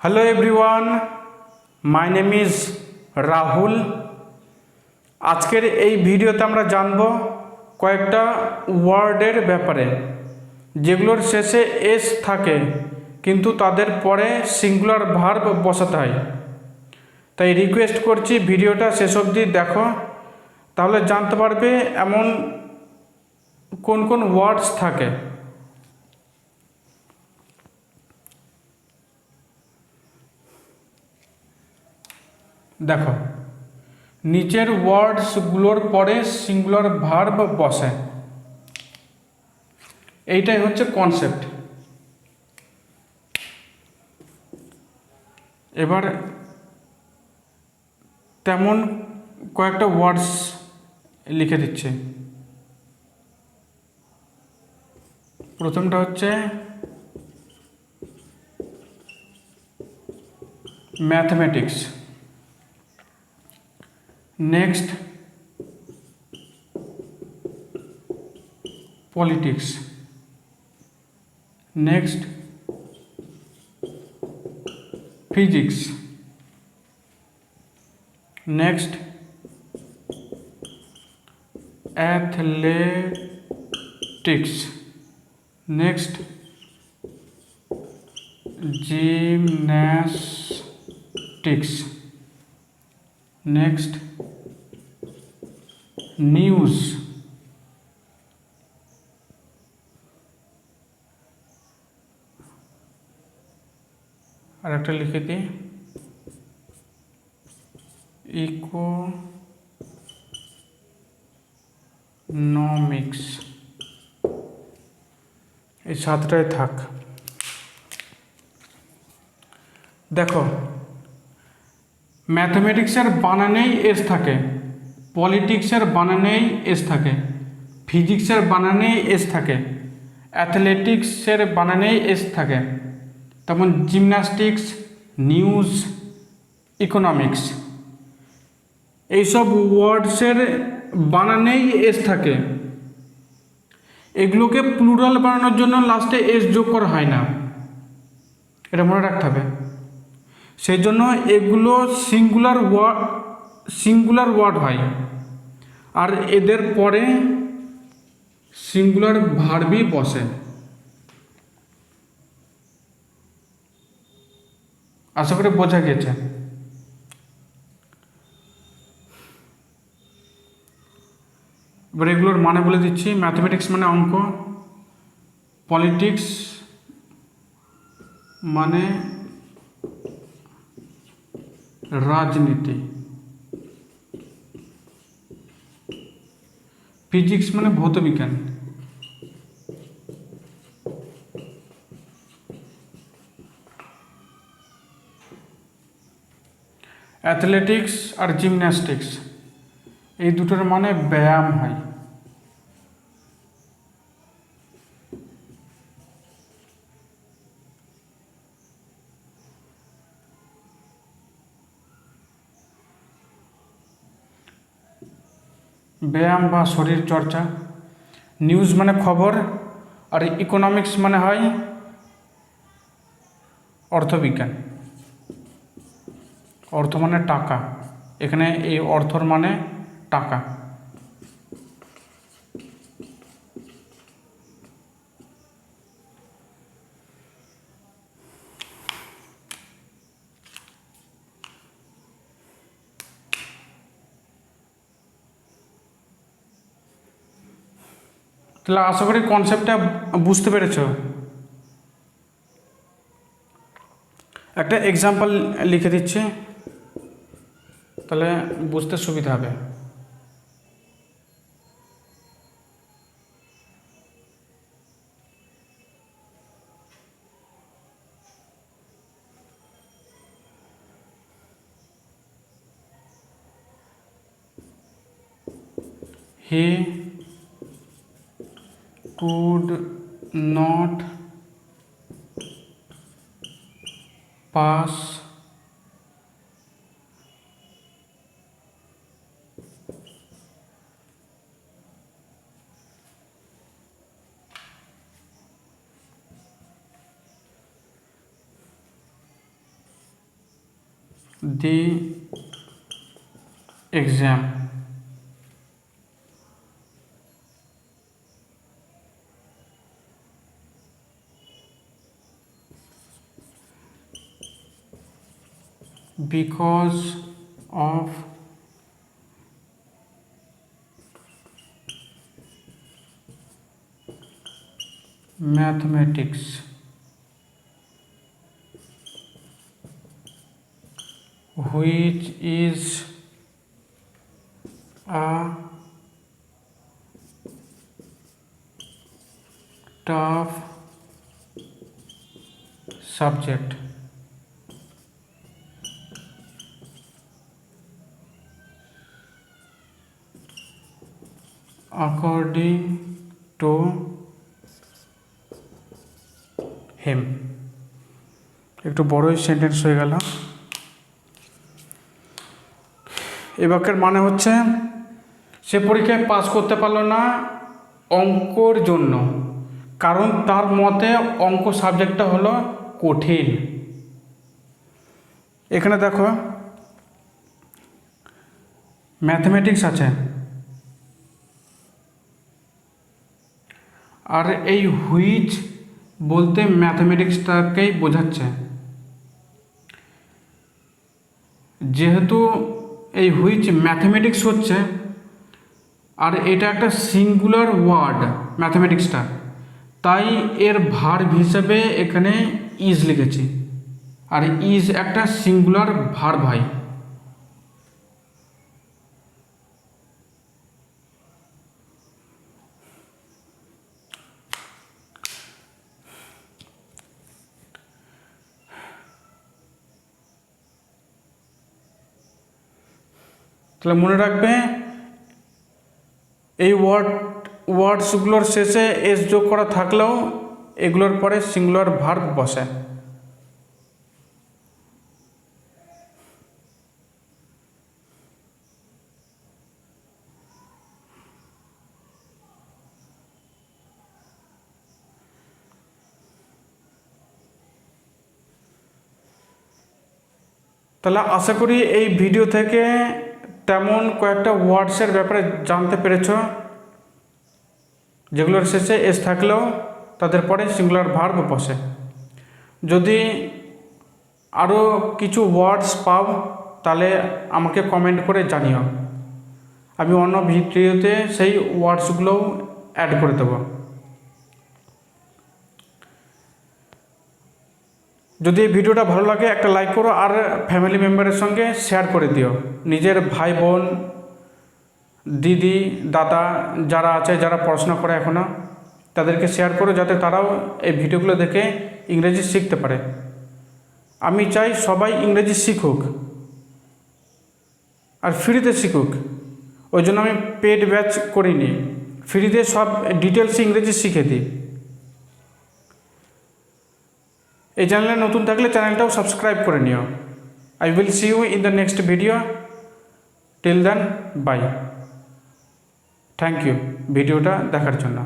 Hello everyone my name is Rahul আজকের এই ভিডিওতে আমরা জানব কয়েকটা ওয়ার্ডের ব্যাপারে, যেগুলোর শেষে এস থাকে, কিন্তু তাদের পরে সিঙ্গুলার ভার্ব বসাতে হয়। তাই রিকোয়েস্ট করছি ভিডিওটা শেষ অবধি দেখো। তাহলে জানতে পারবে এমন কোন কোন ওয়ার্ডস থাকে। দেখো। নিচের ওয়ার্ডসগুলোর পরে সিঙ্গুলার ভার্ব বসে। এইটাই হচ্ছে কনসেপ্ট এবার তেমন কয়েকটা ওয়ার্ডস লিখে দিচ্ছে। প্রথমটা হচ্ছে mathematics next politics. Next physics. Next athletics. Next gymnastics. Next news. আর একটা লিখে দিই। ইকোনমিক্স এই সাতটাই থাক। দেখো ম্যাথমেটিক্সের বানানেই এস থাকে। পলিটিক্সের বানানেই এস থাকে, ফিজিক্সের বানানেই এস থাকে, অ্যাথলেটিক্সের বানানেই এস থাকে, তেমন জিমন্যাস্টিক্স, নিউজ, ইকোনমিক্স। এইসব ওয়ার্ডসের বানানেই এস থাকে। এগুলোকে প্লুরাল বানানোর জন্য লাস্টে এস যোগ করা হয় না। এটা মনে রাখতে হবে। সেই জন্য এগুলো সিঙ্গুলার ওয়ার্ড সিঙ্গুলার ওয়ার্ড হয়। আর এদের পরে সিঙ্গুলার ভার্বই বসে। আশা করি বোঝা গেছে। এবার এগুলোর মানে বলে দিচ্ছি ম্যাথমেটিক্স মানে অঙ্ক পলিটিক্স মানে রাজনীতি। ফিজিক্স মানে ভৌতবিজ্ঞান। অ্যাথলেটিক্স আর জিমন্যাস্টিক্স এই দুটোর মানে ব্যায়াম হয়। ব্যায়াম বা শরীর চর্চা। নিউজ মানে খবর আর ইকোনমিক্স মানে হয় অর্থবিজ্ঞান। অর্থ মানে টাকা। এখানে এই অর্থর মানে টাকা। তাহলে আশা করি কনসেপ্টটা বুঝতে পেরেছ। একটা এক্সাম্পল লিখে দিচ্ছি, তাহলে বুঝতে সুবিধা হবে। He could not pass the exam because of mathematics. Which is a tough subject according to him. একটু বড়ই সেন্টেন্স হয়ে গেল। এই বাক্যের মানে হচ্ছে, সে পরীক্ষায় পাস করতে পারল না অঙ্কর জন্য, কারণ তার মতে অঙ্ক সাবজেক্টটা হলো কঠিন। এখানে দেখো ম্যাথমেটিক্স আছে। আর এই হুইচ বলতে ম্যাথমেটিক্সটাকেই বোঝাচ্ছে। যেহেতু এই হুইচ ম্যাথমেটিক্স হচ্ছে, আর এটা একটা সিঙ্গুলার ওয়ার্ড ম্যাথমেটিক্সটা তাই এর ভার্ব হিসেবে এখানে ইজ লিখেছি। আর ইজ একটা সিঙ্গুলার ভার্ব হয়। তাহলে মনে রাখবে, এই ওয়ার্ড ওয়ার্ডসগুলোর শেষে এস যোগ করা থাকলেও এগুলোর পরে সিঙ্গুলার ভার্ব বসে। তাহলে আশা করি এই ভিডিও থেকে তেমন কয়েকটা ওয়ার্ডসের ব্যাপারে জানতে পেরেছ। যেগুলোর শেষে এস থাকলেও তাদের পরে সিঙ্গুলার ভার্ব বসে। যদি আরও কিছু ওয়ার্ডস পাও, তাহলে আমাকে কমেন্ট করে জানিও। আমি অন্য ভিডিওতে সেই ওয়ার্ডসগুলোও অ্যাড করে দেবো। যদি এই ভিডিওটা ভালো লাগে, একটা লাইক করো আর ফ্যামিলি মেম্বারের সঙ্গে শেয়ার করে দিও। নিজের ভাই, বোন, দিদি, দাদা যারা আছে, যারা পড়াশোনা করে এখনও তাদেরকে শেয়ার করো যাতে তারাও এই ভিডিওগুলো দেখে ইংরেজি শিখতে পারে। আমি চাই সবাই ইংরেজি শিখুক আর ফ্রিতে শিখুক। ওই জন্য আমি পেড ব্যাচ করিনি। ফ্রিতে সব ডিটেলস ইংরেজি শিখে দিই। এই চ্যানেলে নতুন থাকলে চ্যানেলটাও সাবস্ক্রাইব করে নিও। I will see you in the next video till then bye thank you ভিডিওটা দেখার জন্য।